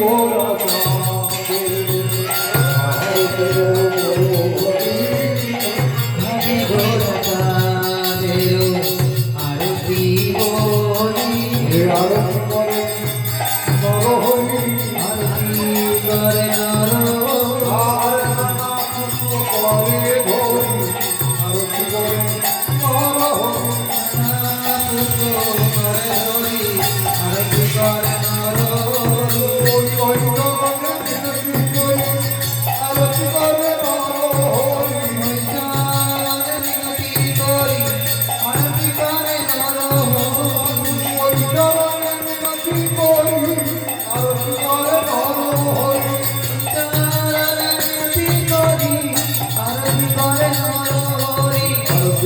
করে